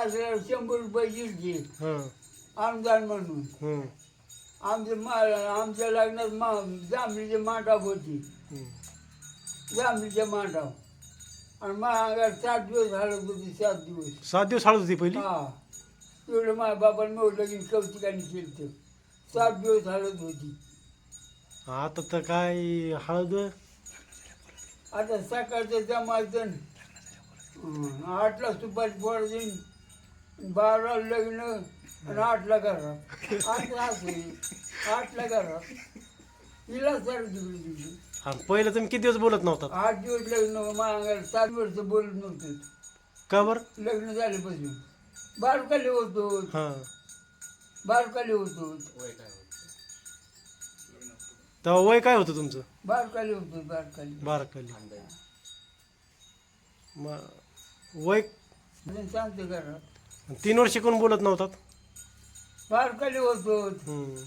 असल्यावर शंभर रुपये दिलते. आमदार म्हणून. आमच्या मा आमच्या लग्नात मा जांभळीचे मांडाव होती. जांभळीचे मांडाव. आणि माझ्या सात दिवस घालत होती सात दिवस. सात दिवस हळद होती पहिली? हा. एवढं माझ्या बाबाने मोठ लगीन कौतिकाने केलं तर सात दिवस हळद होती. आता तर काय हळद? आता सकाळचं जमायचं आठला सुपारी फोडायची बारा लग्न आणि आठला घरात आठ असं आठला घरात हिला सर तिकडे आणि पहिलं तुम्ही किती दिवस बोलत नव्हता? आठ दिवस लग्न मागायला सात वर्ष बोलत नव्हतं. का बरं? लग्न झाल्यापासून. बारकाले होतो हां. बारकाले होतो तेव्हा वय काय होतं तुमचं? बारकाले होतो बारकाले. बारकाली. मग वय सांगते घरात तीन वर्ष कोण बोलत नव्हतात? बारकाले होतो. हं,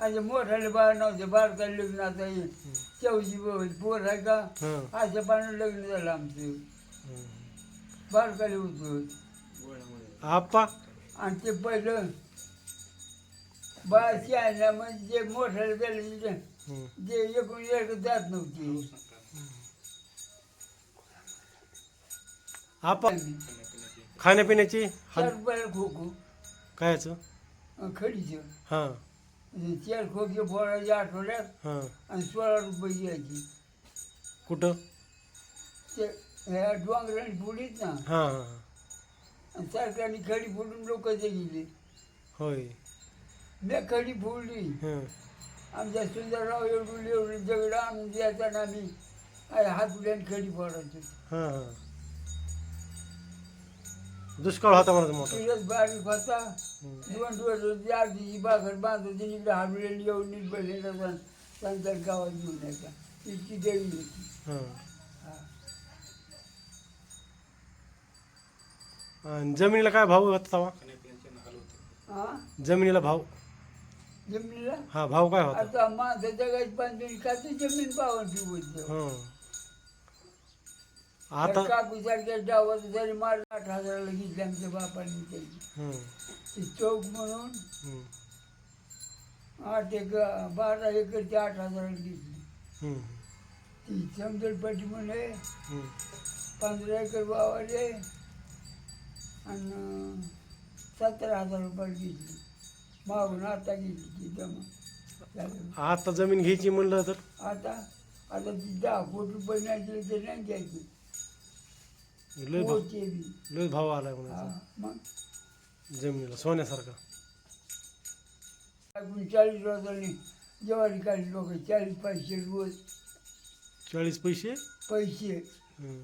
आणि मोठाले बाळ नव्हते बारकाले लग्न आता येईल पोर आहे का? हं, अशा लग्न झालं आमचं. बारकाले होतो. आप्पा? आणि ते पहिलं बाळशी आणल्या म्हणजे जे मोठाले त्याला जे- हं. जे एकूण एक जात नव्हती. आप्पा? खाण्यापिण्याची? चार रुपयाला खोको. कायचं खडीचं. हां. चार खोके फोडायचे आठवड्यात हां. आणि सोळा रुपये द्यायची. कुठं? ते ह्या डोंगराने फोडीत ना. हां. हां आणि सरकारने खडी फोडून लोक ते गेले होय. मी खडी फोडली. हं. आमच्या सुंदरराव एवढून एवढं दगड आणून द्यायचा ना आम्ही हातुल्याने खडी फोडायचो. हां हां. दुष्काळ होता म्हणा मोठा. बारीक होता इकडे येऊन नीट गावात घेऊन यायचा इतकी देवी होती. हां. हा. आणि जमिनीला काय भाव होता तेव्हा हा? जमिनीला भाव. जमिनीला? हा भाव काय होता? आता बांधून खाते जमीन पावन हं. आता सारख्या डावात जरी मार आठ हजाराला घेतली आमच्या बापाने त्याची हं ती चौक म्हणून आठ एकर बारा एकरची आठ हजाराला घेतली. हं ती समजलपट्टी म्हणे हं पंधरा एकर वावाले आणि सत्तर हजार रुपये घेतली. मागून आता घेतली ती जमा. झालं. आता जमीन घ्यायची म्हणलं तर? आता आता ती दहा कोटी रुपये नाही दिले तर नाही घ्यायची लय भाव बी. लय भाव आलाय हा म्हणायचं मग? जमिनीला सोन्यासारखा. चाळीस रोजांनी ज्वारी काढली लोक चाळीस पैसे रोज. चाळीस पैसे? पैसे. हं.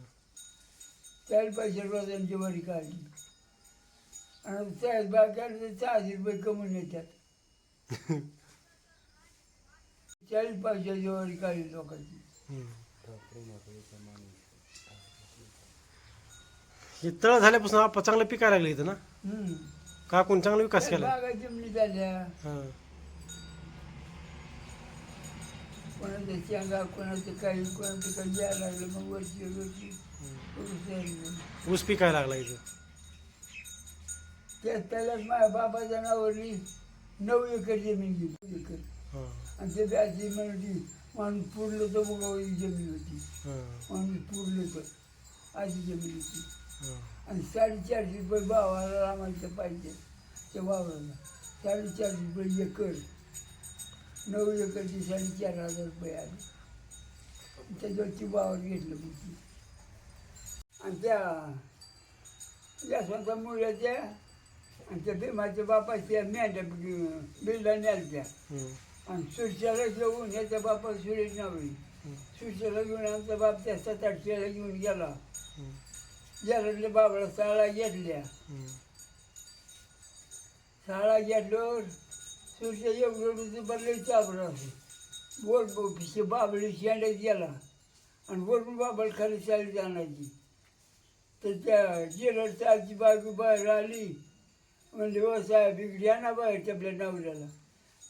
चाळीस पैसे रोजांनी ज्वारी काढली. आणि चाळीस बाग काढली तर सहाशे रुपये कमवून येतात. चाळीस पैसे ज्वारी काढली लोकांची. हं. हे तळ झाल्यापासून आपण चांगलं पिकायला लागलं इथं ना? हम्म. काकून चांगला विकास केला. बागा जमिनी झाल्या. हां. कोणाचं शेंगा कोणाचं काही कोणाचं काही यायला लागलं मग ऊस यायला. ऊस पिकायला लागला इथं. त्या त्यालाच माझ्या बाबाच्या नावावरली नऊ एकर जमीन नऊ एकर. हां. आणि ते व्याजी म्हणती माणूस पुरलं तर उगावली जमीन होती. हां. माणूस पुरलं तर अशी जमीन होती. आणि साडेचारशे रुपये भावाला आम्हाला पाहिजे त्या वावराला साडेचारशे रुपये एकर. नऊ एकरची साडेचार हजार रुपये आले. त्याच्यावरती वावर घेतलं होती आणि त्या यशवंत मुलाच्या आणि त्या भीमाच्या बापाच्या मेंढ्या बिल्ला न्यालत्या. आणि सुरच्याला घेऊन याच्या बापा सुरेश नावरी सुरच्याला घेऊन आमचा बाप त्या सात आठशेला घेऊन गेला. जरातल्या बाबाला शाळा घेतल्या. शाळा घेतल्यावर सुरच्या एवढं बदले चाबरा बोल पिशे बाबळी शेंड्यात गेला आणि वरून बाबाला खाली शाळेत आणायची तर त्या जेलर साहेबची बायको बाहेर आली. म्हणजे हो साहेब इकडे या ना बाहेर त्या नवऱ्याला.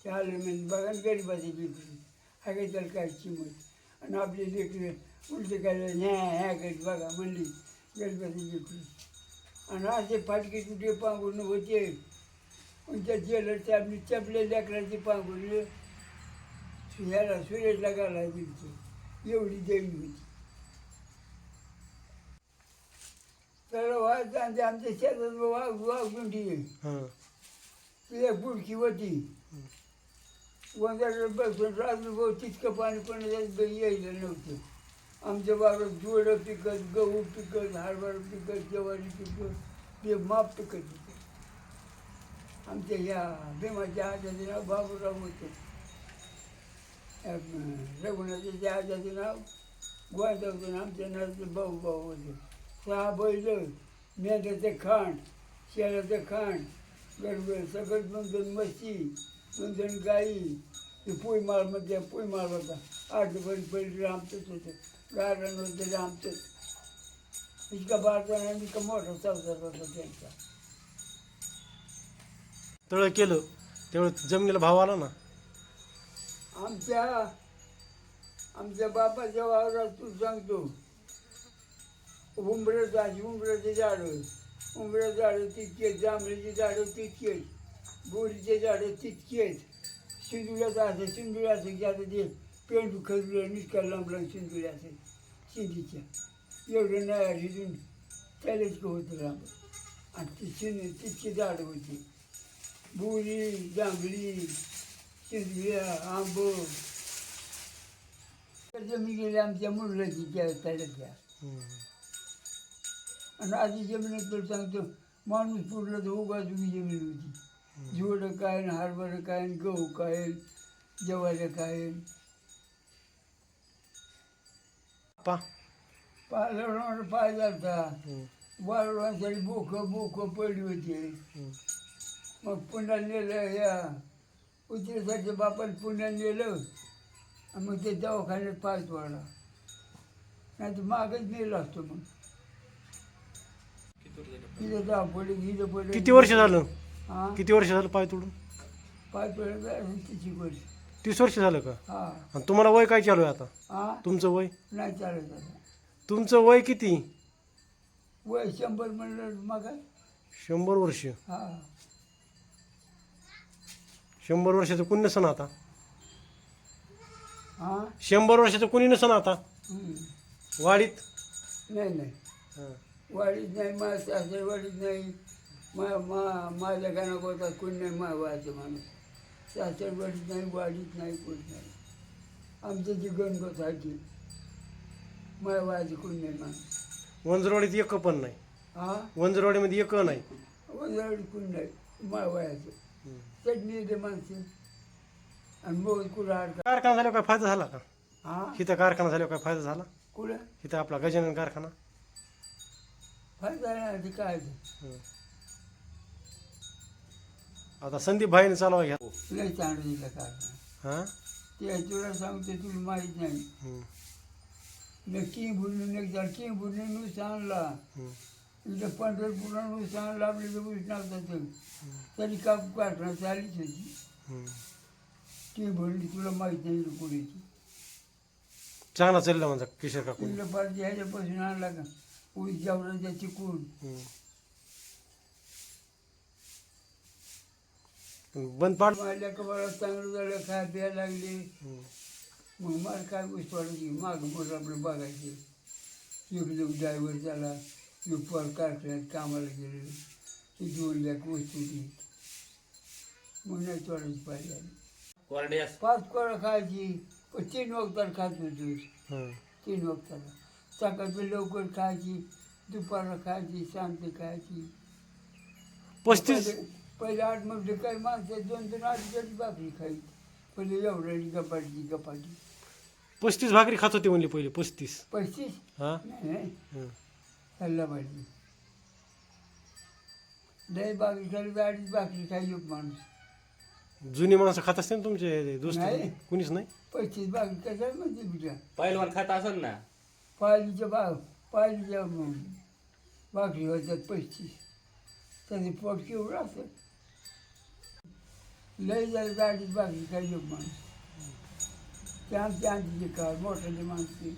ते आले म्हणजे बघा गरीबाची लेकरी. हा काही त्याला काय किंमत? आणि आपले लेकरं उलटे काय ह्या ह्या करीत बघा. म्हणली आणि असे फाटके तुटे पांघरून होते. पण त्या जेलरच्या आपली चपले लेकराची पांघरून ह्याला सुरेशला घालायची होती एवढी देवी होती. तर व्हायचं आणि ते आमच्या शेतात वाघ वाघुंडी. आहे हां. ती एक बुडकी होती. वंदाला बसून रात्रभर तितकं पाणी पण यायला नव्हतं. आमच्या बाबा जोडं पिकत गहू पिकत हरभरा पिकत ज्वारी पिकत ते माप पिकत होते. आमच्या ह्या भीमाच्या आजाचे नाव बाबूराव होते. रघुनाथाच्या आजाचे नाव गोंदा आमच्या नावाचे भाऊ भाऊ होते. सहा बैल मेंढ्याचं खांड शेळ्याचं खांड गडबड सगळं दोन दोन म्हशी दोन दोन गाई ते पोई माळमध्ये होता. आठ बैल पहिले आमचंच होतं. गार्डन होतं ते आमचंच इतका बारकाना इतका मोठा संसार होता त्यांचा तळ केलं. तेवढं जमिनीला भाव आला ना? आमच्या आमच्या बापाच्या वावरात तू सांगतो. उंबरं झाली उंबराचे झाडं. उंबरं झाडं तितकेच जांभळीची झाडं तितकेच बोरीचे झाडं तितकेच. सिंदुऱ्याचं असं सिंदुऱ्या असं की आता ते पेंडू खजलं निष्का लांबला सिंदुऱ्या शिंदीच्या एवढं नाही हिजून त्यालाच होतं लांब आणि ती शिंद तितकी झाडं होती. बोरी जांभळी शिंदुऱ्या आंब. जमीन गेली आमच्या मुलाची त्या हम्म. आणि आधी जमिनीत तर सांगतो माणूस पुरलं तर उगाच उभी जमीन होती. जोडं काय हरभरं काय गहू काय ज्वाऱ्या काय पा पाहिलं पाय जाता हम्म. वाळवांसाठी बोकं बोकं पडली होती. मग पुन्हा नेलं या उतरेसाठी बापाला पुण्यात नेलं आणि मग ते दवाखान्यात पाय तोडला नाही तर मागच नेलं असतो मग तिथं जाव पडली हिथं पडली किती वर्ष झालं? हा? किती वर्ष झालं पाय तोडून? पाय पडलं तिची गोष्ट तीस वर्ष झालं का? हा. आणि तुम्हाला वय काय चालू आहे आता? हा? तुमचं वय? नाही चालत आता. तुमचं वय किती? वय शंभर म्हणलं मग? शंभर वर्ष. हा. शंभर वर्षाचं कोणी नसन आता? हा? शंभर वर्षाचं कोणी नसन आता? हम्म. वाडीत? नाही नाही. हां. वाढीत नाही मा सासरे वाढीत नाही. मा मा माझ्या गाणं होता कोण नाही मा व्हायचं माणूस. सासरे वाढीत नाही वाढीत नाही कोण नाही. आमचं जी गणगोत आहे ती. व्हायचं कोण नाही माणूस वंजरवाडीत एक पण नाही. हा? वंजरवाडीमध्ये एक नाही. वाढीत कोण नाही. माय व्हायचं हम्म. चटणी येते माणसं आणि मोल कुडाड कारखाना झाल्यावर काय फायदा झाला का? हा? इथं कारखाना झाल्यावर काय फायदा झाला? कुठं? इथं आपला गजानन कारखाना. फायदा नाही ते काय ते. आता संदीप भाईने चालवा घ्या. चांगलं दिलं काय हां? ते तुला सांगतो तुला माहीत नाही. हम्म. नक्की बुडून एकदा की बुडून नुस आणला. हम्म. इथं पंढरपूरला नव्हता तरी का चालीच होती. हम्म. ती भरली तुला माहीत नाही पुढेची चांगला चालला माझा किशोर काकू. तिला पाहिजे ह्याच्यापासून आणला का? उडी जावराच्या चिकून. बंद पाड. माझ्या कपाळात चांगलं झालं काय प्यायला लागले. मग मला काय गोष्ट वाटायची माग मोठं आपलं बघायचे. एक लोक ड्रायव्हर झाला एक पर कारखान्यात कामाला गेले ती दोन लाख वस्तू ती मग नाही तोडायची पाहिजे पाच कोळा खायची. पण तीन वक्ताला खात होतो. तीन वक्ताला. सकाळची लवकर खायची दुपारला खायची सांजची खायची. पस्तीस पहिले- आठमध्ये काही माणसं दोन दोन आठ जणी भाकरी खायची पहिले एवढ्याची गपाटी गपाटी पस्तीस भाकरी खात होती म्हणली पहिले पस्तीस. पस्तीस? हा? नाही नाही. हम्म. खाल्ला पाहिजे. लय भाकरी खाली तर अडीच भाकरी खाई एक माणूस. जुनी माणसं खात असते ना तुमचे दोस्त? नाही. कुणीच नाही? पस्तीस भाकरी कशा म्हणते तुझ्या पहिलवान खात असेल ना? पायलीच्या बा पायलीच्या म, भाकरी होत्यात पस्तीस. त्याचे पोट केवढं असतं लय अडीच भाकरी खाई एक माणूस. ते आमच्या आंटीचे का मोठाली माणसे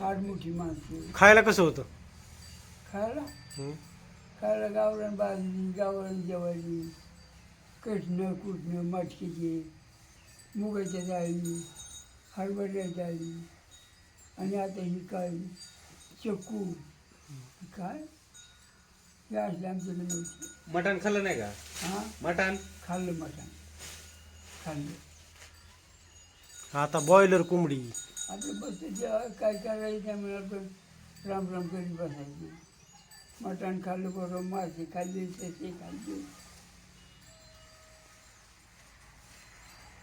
आडमुठी माणसे. खायला कसं होतं? खायला. खायला गावरान बाजरी गावरान ज्वारी कटणं कुटणं मटकीचे मुगाच्या डाळी हरभऱ्याच्या डाळी. आणि आता ही काय? चक्कू. काय? हे असले आमच्याकडे नव्हते. मटण खाल्लं नाही का? हां? मटण? खाल्लं मटण. खाल्लं. आता बॉयलर कोंबडी. आपलं जेव्हा काय करायचं त्यामुळे आपण राम राम करीत बसायचे. मटण खाल्लं बरोबर मासे खाल्ले ससे खाल्ले.